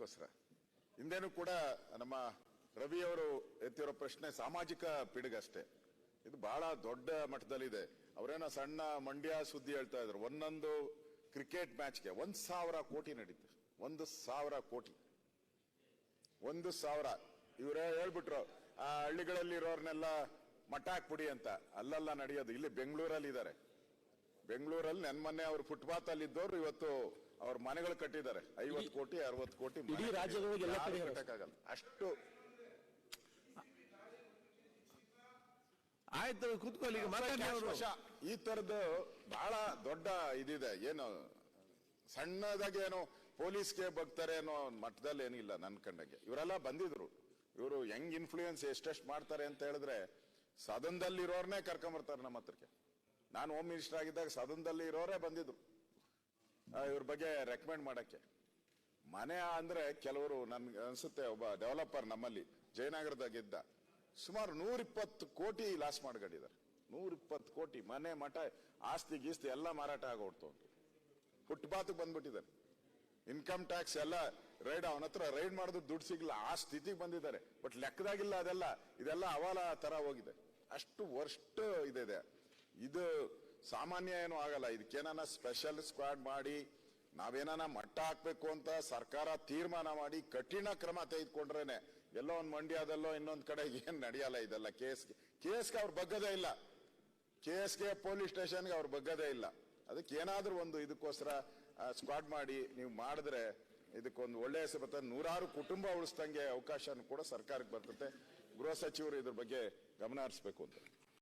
ಅದಕ್ಕೋಸ್ಕರ. ಹಿಂದೇನು ಕೂಡ ನಮ್ಮ ರವಿ ಅವರು ಎತ್ತಿರೋ ಪ್ರಶ್ನೆ ಸಾಮಾಜಿಕ ಪಿಡುಗಷ್ಟೇ. ಇದು ಬಹಳ ದೊಡ್ಡ ಮಟ್ಟದಲ್ಲಿದೆ. ಅವರೇನೋ ಸಣ್ಣ ಮಂಡ್ಯ ಸುದ್ದಿ ಹೇಳ್ತಾ ಇದ್ರು. ಒಂದೊಂದು ಕ್ರಿಕೆಟ್ ಮ್ಯಾಚ್ಗೆ ಒಂದ್ ಸಾವಿರ ಕೋಟಿ ನಡೀತು. ಒಂದು ಸಾವಿರ ಕೋಟಿ. ಒಂದು ಸಾವಿರ. ಇವರೇ ಹೇಳ್ಬಿಟ್ರು, ಆ ಹಳ್ಳಿಗಳಲ್ಲಿ ಇರೋರ್ನೆಲ್ಲ ಮಠಾಕ್ ಪುಡಿ ಅಂತ. ಅಲ್ಲೆಲ್ಲ ನಡೆಯೋದು. ಇಲ್ಲಿ ಬೆಂಗಳೂರಲ್ಲಿ ಇದ್ದಾರೆ ಬೆಂಗಳೂರಲ್ಲಿ ನೆನ್ ಮೊನ್ನೆ ಅವ್ರು ಫುಟ್ಪಾತ್ ಅಲ್ಲಿ ಇದ್ದವ್ರು ಇವತ್ತು ಅವ್ರ ಮನೆಗಳು ಕಟ್ಟಿದ್ದಾರೆ. ಐವತ್ತು ಕೋಟಿ ಅರವತ್ತು ಕೋಟಿ ಇಡೀ ರಾಜ್ಯದೊಳಗೆ ಎಲ್ಲ ಕಡೆ ಕಟ್ಟಕ್ಕಾಗಲ್ಲ. ಅಷ್ಟು ಆಯ್ತು ಕುತ್ಕೊಳ್ಳಿ ಈಗ ಮಾತಾಡಿ ಅವರು. ಈ ತರದ್ದು ಬಹಳ ದೊಡ್ಡ ಇದಿದೆ. ಏನು ಸಣ್ಣದಾಗಿ ಏನು ಪೊಲೀಸ್ಗೆ ಬಗ್ತಾರೆ ಅನ್ನೋ ಮಟ್ಟದಲ್ಲಿ ಏನಿಲ್ಲ ನನ್ ಕಂಡಂಗೆ. ಇವರೆಲ್ಲ ಬಂದಿದ್ರು. ಇವರು ಹೆಂಗ್ ಇನ್ಫ್ಲೂಯೆನ್ಸ್ ಎಷ್ಟೆಷ್ಟು ಮಾಡ್ತಾರೆ ಅಂತ ಹೇಳಿದ್ರೆ ಸದನದಲ್ಲಿ ಇರೋರ್ನೇ ಕರ್ಕೊಂಬರ್ತಾರೆ ನಮ್ಮ ಹತ್ರಕ್ಕೆ. ನಾನು ಹೋಮ್ ಮಿನಿಸ್ಟರ್ ಆಗಿದ್ದಾಗ ಸದನದಲ್ಲಿ ಇರೋರೇ ಬಂದಿದ್ರು. ಇವ್ರ ಬಗ್ಗೆ ರೆಕಮೆಂಡ್ ಮಾಡಕ್ಕೆ. ಮನೆ ಅಂದ್ರೆ ಕೆಲವರು ನನ್ಗೆ ಅನ್ಸುತ್ತೆ ಒಬ್ಬ ಡೆವಲಪರ್ ನಮ್ಮಲ್ಲಿ ಜಯನಗರದಾಗಿದ್ದ ಸುಮಾರು ನೂರಿಪ್ಪತ್ತು ಕೋಟಿ ಲಾಸ್ ಮಾಡ್ಕೊಂಡಿದ್ದಾರೆ. ನೂರಿಪ್ಪತ್ತು ಕೋಟಿ, ಮನೆ, ಮಠ, ಆಸ್ತಿ, ಗೀಸ್ತಿ ಎಲ್ಲ ಮಾರಾಟ ಆಗೋಡ್ತು ಫುಟ್ಪಾತ್ ಬಂದ್ಬಿಟ್ಟಿದ್ದಾರೆ. ಇನ್ಕಮ್ ಟ್ಯಾಕ್ಸ್ ಎಲ್ಲ ರೈಡ್ ಅವನ ಹತ್ರ ರೈಡ್ ಮಾಡಿದ್ರು ದುಡ್ಡು ಸಿಗಲ್ಲ ಆ ಸ್ಥಿತಿಗೆ ಬಂದಿದ್ದಾರೆ. ಬಟ್ ಲೆಕ್ಕದಾಗಿಲ್ಲ ಅದೆಲ್ಲ. ಇದೆಲ್ಲ ಅವಾಲ ತರ ಹೋಗಿದೆ. ಅಷ್ಟು ವರ್ಸ್ಟ್ ಇದೆ. ಇದು ಸಾಮಾನ್ಯ ಏನು ಆಗಲ್ಲ ಇದಕ್ಕೇನ ಸ್ಪೆಷಲ್ ಸ್ಕ್ವಾಡ್ ಮಾಡಿ ನಾವೇನಾರ ಮಟ್ಟ ಹಾಕ್ಬೇಕು ಅಂತ ಸರ್ಕಾರ ತೀರ್ಮಾನ ಮಾಡಿ ಕಠಿಣ ಕ್ರಮ ತೆಗೆದುಕೊಂಡ್ರೇನೆ ಎಲ್ಲೋ ಒಂದು ಮಂಡ್ಯದಲ್ಲೋ ಇನ್ನೊಂದು ಕಡೆ ಏನು ನಡೆಯಲ್ಲ ಇದೆಲ್ಲ. ಕೇಸ್ಗೆ ಕೇಸ್ಗೆ ಅವ್ರು ಬಗ್ಗದೇ ಇಲ್ಲ. ಕೇಸ್ಗೆ ಪೊಲೀಸ್ ಸ್ಟೇಷನ್ಗೆ ಅವ್ರು ಬಗ್ಗದೇ ಇಲ್ಲ. ಅದಕ್ಕೆ ಏನಾದರೂ ಒಂದು ಇದಕ್ಕೋಸ್ಕರ ಸ್ಕ್ವಾಡ್ ಮಾಡಿ ನೀವು ಮಾಡಿದ್ರೆ ಇದಕ್ಕೊಂದು ಒಳ್ಳೆ ಹೆಸರು ಬರ್ತದೆ. ನೂರಾರು ಕುಟುಂಬ ಉಳಿಸ್ದಂಗೆ ಅವಕಾಶನೂ ಕೂಡ ಸರ್ಕಾರಕ್ಕೆ ಬರ್ತದೆ. ಗೃಹ ಸಚಿವರು ಇದ್ರ ಬಗ್ಗೆ ಗಮನ ಹರಿಸ್ಬೇಕು ಅಂತ.